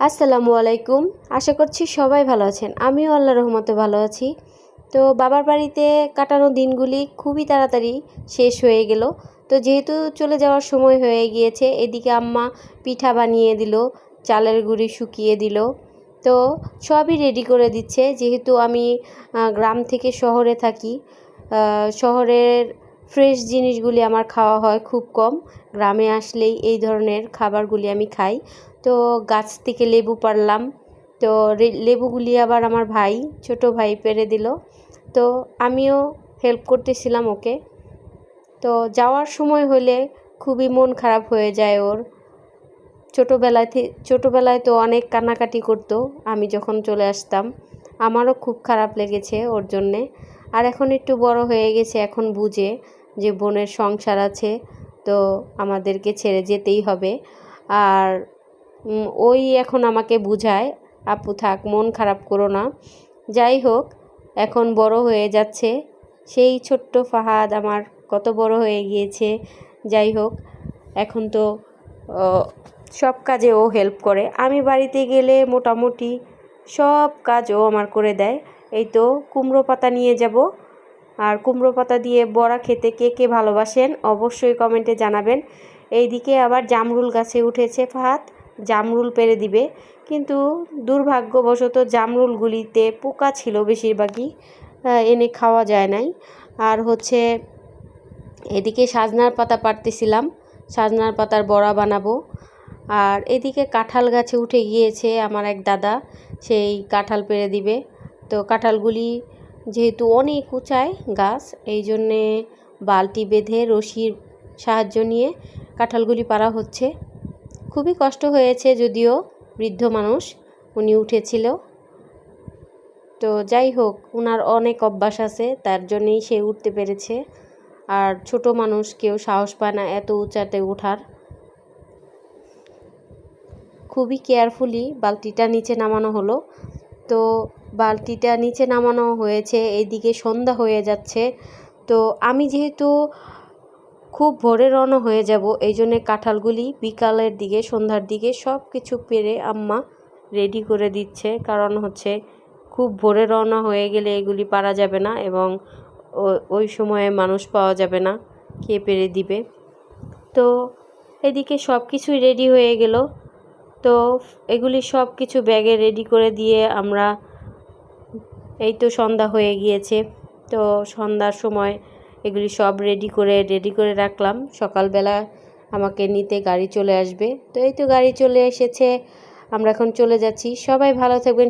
আসসালামু আলাইকুম। আশা করছি সবাই ভালো আছেন। আমিও আল্লাহ রহমতে ভালো আছি। তো বাবার বাড়িতে কাটানো দিনগুলি খুবই তাড়াতাড়ি শেষ হয়ে গেল। তো যেহেতু চলে যাওয়ার সময় হয়ে গিয়েছে, এদিকে আম্মা পিঠা বানিয়ে দিল, চালের গুঁড়ি শুকিয়ে দিল। তো সবই রেডি করে দিচ্ছে। যেহেতু আমি গ্রাম থেকে শহরে থাকি শহরের ফ্রেশ জিনিসগুলি আমার খাওয়া হয় খুব কম। গ্রামে আসলেই এই ধরনের খাবারগুলি আমি খাই। তো গাছ থেকে লেবু পারলাম তো লেবুগুলি আবার আমার ভাই, ছোট ভাই পেরে দিল। তো আমিও হেল্প করতেছিলাম ওকে। তো যাওয়ার সময় হলে খুবই মন খারাপ হয়ে যায় ওর। ছোটোবেলায় ছোটোবেলায় তো অনেক কান্নাকাটি করতো, আমি যখন চলে আসতাম। আমারও খুব খারাপ লেগেছে ওর জন্যে। আর এখন একটু বড় হয়ে গেছে, এখন বুঝে। যে বোনের সংসার আছে, তো আমাদেরকে ছেড়ে যেতেই হবে। আর ওই এখন আমাকে বুঝায়, আপু থাক, মন খারাপ করো না। যাই হোক, এখন বড় হয়ে যাচ্ছে। সেই ছোট্ট ফাহাদ আমার কত বড় হয়ে গিয়েছে। যাই হোক, এখন তো সব কাজে ও হেল্প করে। আমি বাড়িতে গেলে মোটামুটি সব কাজ ও আমার করে দেয়। এই তো, কুমড়ো পাতা নিয়ে যাব। আর কুমড়ো পাতা দিয়ে বড়া খেতে কে কে ভালোবাসেন অবশ্যই কমেন্টে জানাবেন। এইদিকে আবার জামরুল গাছে উঠেছে ফাহাদ জামরুল পেরে দিবে। কিন্তু দুর্ভাগ্যবশত জামরুলগুলিতে পোকা ছিল বেশিরভাগই এনে খাওয়া যায় নাই। আর হচ্ছে এদিকে সাজনার পাতা পাড়তেছিলাম, সাজনার পাতার বড়া বানাবো। আর এদিকে কাঁঠাল গাছে উঠে গিয়েছে আমার এক দাদা, সেই কাঁঠাল পেড়ে দিবে। তো কাঁঠালগুলি যেহেতু অনেক উঁচায় গাছ, এই জন্যে বালতি বেঁধে রশির সাহায্য নিয়ে কাঁঠালগুলি পাড়া হচ্ছে। খুবই কষ্ট হয়েছে যদিও বৃদ্ধ মানুষ, উনি উঠেছিল। তো যাই হোক ওনার অনেক অভ্যাস আছে, তার জন্যেই সে উঠতে পেরেছে। আর ছোট মানুষ কেউ সাহস পায় না এত উঁচাতে ওঠার। খুবই কেয়ারফুলি বালতিটা নিচে নামানো হলো। তো বালতিটা নিচে নামানো হয়েছে এইদিকে সন্ধ্যা হয়ে যাচ্ছে। তো আমি যেহেতু খুব ভোরে রওনা হয়ে যাব, এই জন্যে কাঁঠালগুলি বিকালের দিকে, সন্ধ্যার দিকে সব কিছু পেরে আম্মা রেডি করে দিচ্ছে। কারণ হচ্ছে খুব ভোরে রওনা হয়ে গেলে এগুলি পারা যাবে না এবং ওই সময়ে মানুষ পাওয়া যাবে না কে পেরে দিবে। তো এদিকে সব কিছুই রেডি হয়ে গেল। তো এগুলি সব কিছু ব্যাগে রেডি করে দিয়ে আমরা এই তো সন্ধ্যা হয়ে গিয়েছে। তো সন্ধ্যার সময় এগুলি সব রেডি করে রেডি করে রাখলাম। সকালবেলা আমাকে নিতে গাড়ি চলে আসবে। তো এই তো গাড়ি চলে এসেছে। আমরা এখন চলে যাচ্ছি। সবাই ভালো থাকবেন